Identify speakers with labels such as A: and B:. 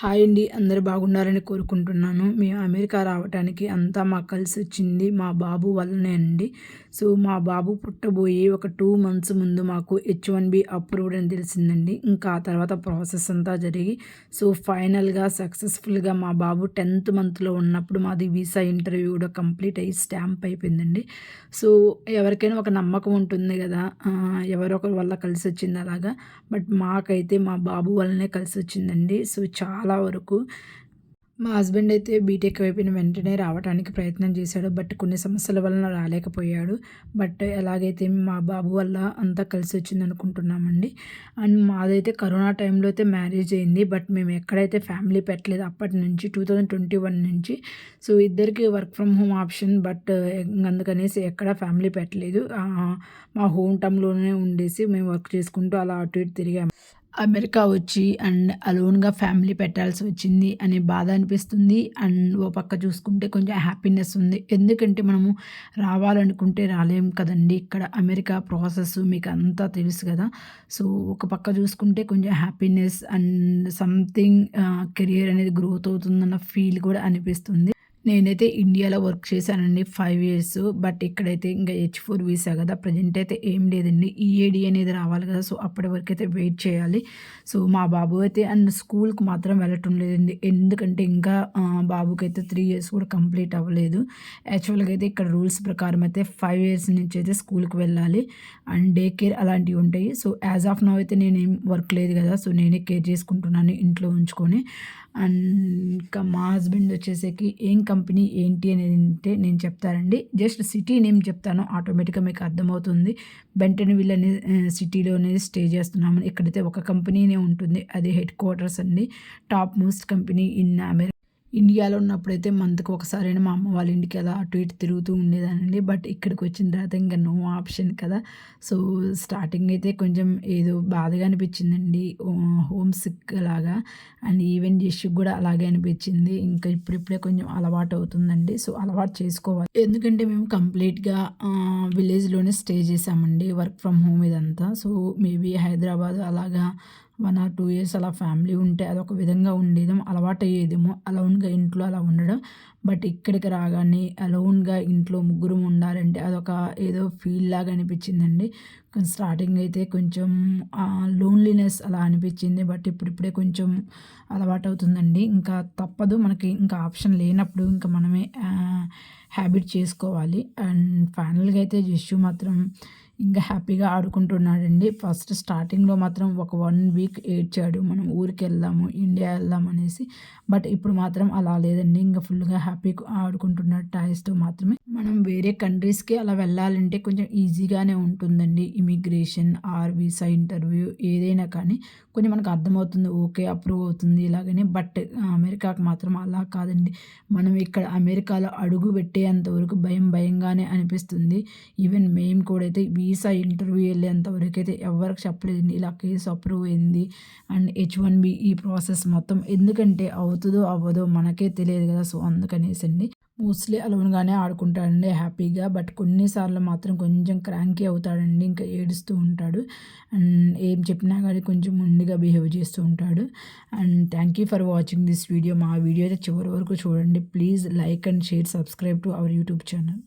A: Hi అండి. అందరు బాగున్నారని కోరుకుంటున్నాను. మేము అమెరికా రావటానికి అంతా మాకు కలిసి వచ్చింది మా బాబు వల్లనే అండి. సో మా బాబు పుట్టబోయి ఒక టూ మంత్స్ ముందు మాకు హెచ్ వన్ బి అప్రూవ్డ్ అని తెలిసిందండి. ఇంకా ఆ తర్వాత ప్రాసెస్ అంతా జరిగి సో ఫైనల్గా సక్సెస్ఫుల్గా మా బాబు టెన్త్ మంత్లో ఉన్నప్పుడు మాది వీసా ఇంటర్వ్యూ కూడా కంప్లీట్ అయ్యి స్టాంప్ అయిపోయిందండి. సో ఎవరికైనా ఒక నమ్మకం ఉంటుంది కదా ఎవరొకరి వల్ల కలిసి వచ్చింది అలాగా. బట్ మాకైతే మా బాబు వల్లనే కలిసి వచ్చిందండి. సో చాలా చాలా వరకు. మా హస్బెండ్ అయితే బీటెక్ అయిపోయిన వెంటనే రావడానికి ప్రయత్నం చేశాడు. బట్ కొన్ని సమస్యల వలన రాలేకపోయాడు. బట్ ఎలాగైతే మా బాబు వల్ల అంతా కలిసి వచ్చింది అనుకుంటున్నామండి. అండ్ మాదైతే కరోనా టైంలో అయితే మ్యారేజ్ అయింది. బట్ మేము ఎక్కడైతే ఫ్యామిలీ పెట్టలేదు అప్పటి నుంచి టూ థౌజండ్ ట్వంటీ వన్ నుంచి. సో ఇద్దరికి work from home option. But అందుకనేసి ఎక్కడ ఫ్యామిలీ పెట్టలేదు. మా హోమ్ టౌన్లోనే ఉండేసి మేము వర్క్ చేసుకుంటూ అలా అటు ఇటు తిరిగాము అమెరికా వచ్చి అండ్ అలోన్గా ఫ్యామిలీ పెట్టాల్సి వచ్చింది అనే బాధ అనిపిస్తుంది. అండ్ ఓ పక్క చూసుకుంటే కొంచెం హ్యాపీనెస్ ఉంది. ఎందుకంటే మనము రావాలనుకుంటే రాలేం కదండి. ఇక్కడ అమెరికా ప్రాసెస్ మీకు అంతా తెలుసు కదా. సో ఒక పక్క చూసుకుంటే కొంచెం హ్యాపీనెస్ అండ్ సంథింగ్ కెరియర్ అనేది గ్రోత్ అవుతుందన్న ఫీల్ కూడా అనిపిస్తుంది. నేనైతే ఇండియాలో వర్క్ చేశానండి ఫైవ్ ఇయర్స్. బట్ ఇక్కడైతే ఇంకా హెచ్ ఫోర్ వీసా కదా ప్రజెంట్ అయితే ఏం లేదండి. ఈఏడి అనేది రావాలి కదా సో అప్పటి వరకు అయితే వెయిట్ చేయాలి. సో మా బాబు అయితే అండ్ స్కూల్కి మాత్రం వెళ్ళటం లేదండి. ఎందుకంటే ఇంకా బాబుకి అయితే త్రీ ఇయర్స్ కూడా కంప్లీట్ అవ్వలేదు. యాక్చువల్గా అయితే ఇక్కడ రూల్స్ ప్రకారం అయితే ఫైవ్ ఇయర్స్ నుంచి అయితే స్కూల్కి వెళ్ళాలి. అండ్ డే కేర్ అలాంటివి ఉంటాయి. సో యాజ్ ఆఫ్ నో అయితే నేనేం వర్క్ లేదు కదా సో నేనే కేర్ చేసుకుంటున్నాను ఇంట్లో ఉంచుకొని. అండ్ ఇంకా మా హస్బెండ్ వచ్చేసరికి ఏం కంపెనీ ఏంటి అనేది అంటే నేను చెప్తానండి. జస్ట్ సిటీ నేమ్ చెప్తాను ఆటోమేటిక్గా మీకు అర్థమవుతుంది. బెంటన్ విల్ అనే సిటీలోనే స్టే చేస్తున్నాము ఇక్కడైతే ఒక కంపెనీనే ఉంటుంది అది హెడ్ క్వార్టర్స్ అండి. Top most company in America ఇండియాలో ఉన్నప్పుడైతే మంత్కి ఒకసారైనా మా అమ్మ వాళ్ళ ఇంటికి అలా అటు ఇటు తిరుగుతూ ఉండేదానండి. బట్ ఇక్కడికి వచ్చిన తర్వాత ఇంకా నో ఆప్షన్ కదా. సో స్టార్టింగ్ అయితే కొంచెం ఏదో బాధగా అనిపించిందండి. హోమ్ సిక్ లాగా అండ్ ఈవెన్ జెష్కి కూడా అలాగే అనిపించింది. ఇంకా ఇప్పుడిప్పుడే కొంచెం అలవాటు అవుతుందండి. సో అలవాటు చేసుకోవాలి. ఎందుకంటే మేము కంప్లీట్గా విలేజ్లోనే స్టే చేసామండి వర్క్ ఫ్రమ్ హోమ్ ఇదంతా. సో మేబీ హైదరాబాద్ అలాగా వన్ ఆర్ టూ ఇయర్స్ అలా ఫ్యామిలీ ఉంటే అదొక విధంగా ఉండేదేమో అలవాటు అయ్యేదేమో అలౌన్గా ఇంట్లో అలా ఉండడం. బట్ ఇక్కడికి రాగానే అలౌన్గా ఇంట్లో ముగ్గురు ఉండాలంటే అదొక ఏదో ఫీల్ లాగా అనిపించిందండి. స్టార్టింగ్ అయితే కొంచెం లోన్లీనెస్ అలా అనిపించింది. బట్ ఇప్పుడిప్పుడే కొంచెం అలవాటు అవుతుందండి ఇంకా తప్పదు మనకి ఇంకా ఆప్షన్ లేనప్పుడు ఇంకా మనమే హ్యాబిట్ చేసుకోవాలి. అండ్ ఫైనల్గా అయితే జిష్యూ మాత్రం ఇంకా హ్యాపీగా ఆడుకుంటున్నాడండి. ఫస్ట్ స్టార్టింగ్లో మాత్రం ఒక వన్ వీక్ ఏడ్చాడు. మనం ఊరికి వెళ్దాము ఇండియా వెళ్దాం అనేసి. బట్ ఇప్పుడు మాత్రం అలా లేదండి. ఇంకా ఫుల్గా హ్యాపీగా ఆడుకుంటున్నాడు టాయ్స్తో మాత్రమే మనం వేరే కంట్రీస్కి అలా వెళ్ళాలంటే కొంచెం ఈజీగానే ఉంటుందండి. ఇమిగ్రేషన్ ఆర్ వీసా ఇంటర్వ్యూ ఏదైనా కానీ కొంచెం మనకు అర్థమవుతుంది ఓకే అప్రూవ్ అవుతుంది ఇలాగని. బట్ అమెరికాకు మాత్రం అలా కాదండి. మనం ఇక్కడ అమెరికాలో అడుగు పెట్టేంతవరకు భయం భయంగానే అనిపిస్తుంది. ఈవెన్ మేము కూడా అయితే వీసా ఇంటర్వ్యూ వెళ్ళేంతవరకు అయితే ఎవరికి చెప్పలేదండి. ఇలా కేసు అప్రూవ్ అయింది అండ్ హెచ్ వన్ బి ఈ ప్రాసెస్ మొత్తం ఎందుకంటే అవుతుందో అవ్వదో మనకే తెలియదు కదా. సో అందుకనేసి అండి మోస్ట్లీ అలోన్గానే ఆడుకుంటాడండి హ్యాపీగా. బట్ కొన్నిసార్లు మాత్రం కొంచెం క్రాంకీ అవుతాడండి ఇంకా ఏడుస్తూ ఉంటాడు. అండ్ ఏం చెప్పినా కానీ కొంచెం ముందుగా బిహేవ్ చేస్తూ ఉంటాడు. And thank you for watching this video. మా వీడియో అయితే చివరి వరకు చూడండి. Please like and share subscribe to our YouTube channel.